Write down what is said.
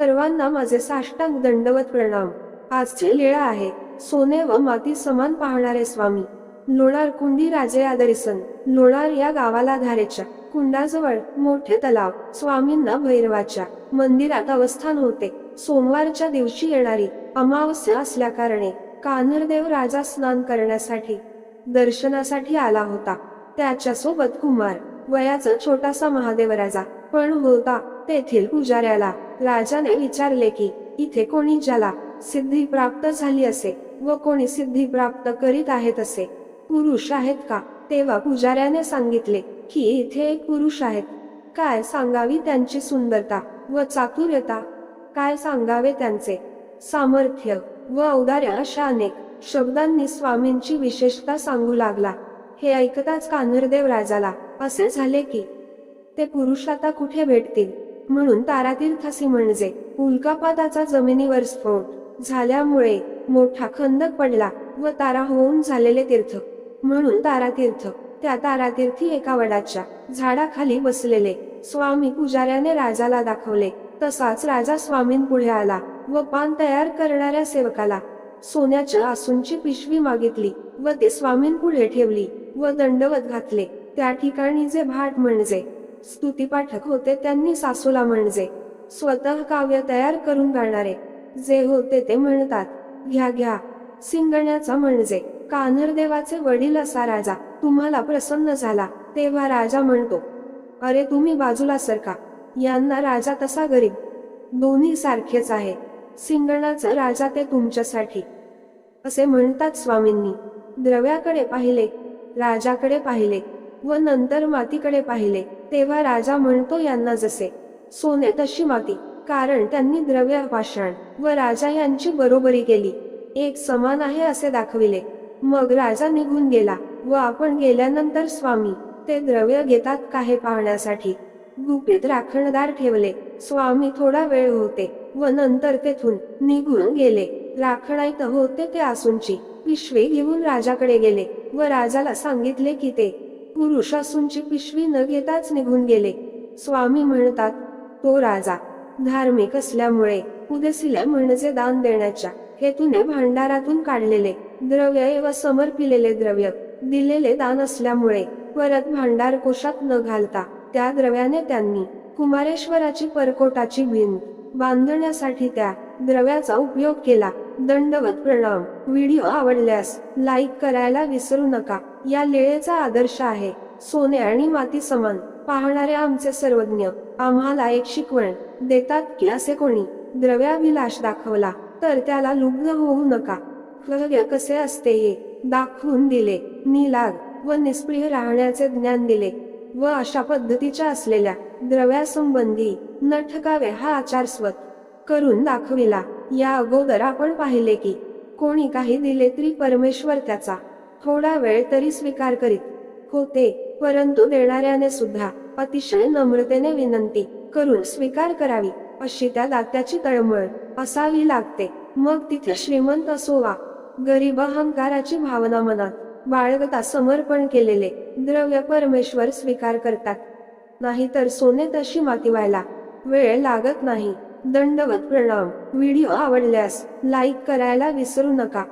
सर्वांना माझे साष्टांग दंडवत प्रणाम. आजचे लीळा आहे. सोने व माती समान पाहणारे स्वामी. लोणार कुंडी राजे आदरिसन. लोणार या गावाला धारेच्या. कुंडाजवळ मोठे तलाव. स्वामींना भैरवाच्या. मंदिरात अवस्थान होते. सोमवारच्या दिवशी येणारी अमावस्या असल्या कारणे कान्हरदेव राजा स्नान करण्यासाठी दर्शनासाठी आला होता. त्याच्यासोबत कुमार वयाचा छोटासा महादेव राजा पण होता. तेथील पुजाऱ्याला राजाने विचारले की इथे कोणी ज्याला सिद्धी प्राप्त झाली असे व कोणी सिद्धी प्राप्त करीत आहेत असे? पुरुष आहेत का? तेव्हा पुजाऱ्याने सांगितले की इथे एक पुरुष आहेत. काय सांगावी त्यांची सुंदरता व चातुर्यता? काय सांगावे त्यांचे? सामर्थ्य व औदार्य अशा अनेक शब्दांनी स्वामींची विशेषता सांगू लागला. हे ऐकताच कान्हरदेव राजाला असे झाले की ते पुरुष आता कुठे भेटतील? म्हणून तारातीर्थासी म्हणजे उल्कापाताचा जमिनीवर स्फोट झाल्यामुळे मोठा खंदक पडला व तारा होऊन झालेले तीर्थ. म्हणून तारातीर्थ त्या तारातीर्थी एका वडाच्या झाडाखाली बसलेले स्वामी पुजाऱ्याने राजाला दाखवले. तसाच राजा स्वामींपुढे आला व पान तयार करणाऱ्या सेवकाला सोन्याच्या आसूंची पिशवी मागितली व ते स्वामींपुढे ठेवली व दंडवत घातले. त्या ठिकाणी जे भाट म्हणजे स्तुतीपाठक होते त्यांनी सासूला म्हणजे. स्वतः काव्य तयार करून घालणारे. जे होते ते म्हणतात घ्या घ्या. सिंगण्याचा म्हणजे. कान्हरदेवाचे वडील असा राजा. तुम्हाला प्रसन्न झाला. तेव्हा राजा म्हणतो अरे तुम्ही बाजूला सरका. यांना राजा तसा गरीब. दोन्ही सारखेच आहे. सिंगणाचं राजा ते तुमच्यासाठी. असे म्हणतात स्वामींनी. द्रव्याकडे पाहिले राजाकडे पाहिले. व नंतर मातीकडे पाहिले तेव्हा राजा म्हणतो यांना जसे सोने तशी माती कारण त्यांनी द्रव्य पाषाण व राजा यांची बरोबरी केली. एक समान आहे असे दाखविले. मग राजा निघून गेला व आपण गेल्यानंतर स्वामी ते द्रव्य घेतात का हे पाहण्यासाठी? गुपित राखणदार ठेवले. स्वामी थोडा वेळ होते व नंतर तेथून निघून गेले. राखणाईत होते ते आसूंची पिशवी घेऊन राजाकडे गेले व राजाला सांगितले की ते पुरुषासूंची पिशवी न घेताच निघून गेले. स्वामी म्हणतात तो राजा धार्मिक असल्यामुळे उदसिल्या म्हणजे दान देण्याच्या हेतूने भांडारातून काढलेले द्रव्य व समर्पिलेले द्रव्य दिलेले दान असल्यामुळे परत भांडार कोशात न घालता त्या द्रव्याने त्यांनी कुमारेश्वराची परकोटाची भिंत बांधण्यासाठी त्या द्रव्याचा उपयोग केला. दंडवत प्रणाम. व्हिडिओ आवडल्यास लाईक करायला विसरू नका. या लेळेचा आदर्श आहे. सोने आणि माती समान. पाहणारे आमचे सर्वज्ञ आम्हाला एक शिकवण देतात की असे कोणी द्रव्याभिलाष दाखवला तर त्याला लुग्न होऊ नका. कसे असते हे दाखवून दिले. निलाग व निष्प्रिय राहण्याचे ज्ञान दिले व अशा पद्धतीच्या असलेल्या द्रव्यासंबंधी न ठकावे हा आचार स्वत. करून दाखविला. या अगोदर आपण पाहिले की कोणी काही दिले तरी परमेश्वर त्याचा. थोडा वेळ तरी स्वीकार करीत होते परंतु देणाऱ्याने सुद्धा अतिशय नम्रतेने विनंती करून स्वीकार करावी अशी त्या दात्याची तळमळ असावी लागते. मग तिथे श्रीमंत असो वा गरीब अहंकाराची भावना मनात बाळगता समर्पण केलेले द्रव्य परमेश्वर स्वीकार करतात. नाहीतर सोने तशी माती व्हायला वेळ लागत नाही. दंडवत प्रणाम. व्हिडिओ आवडल्यास लाईक करायला विसरू नका.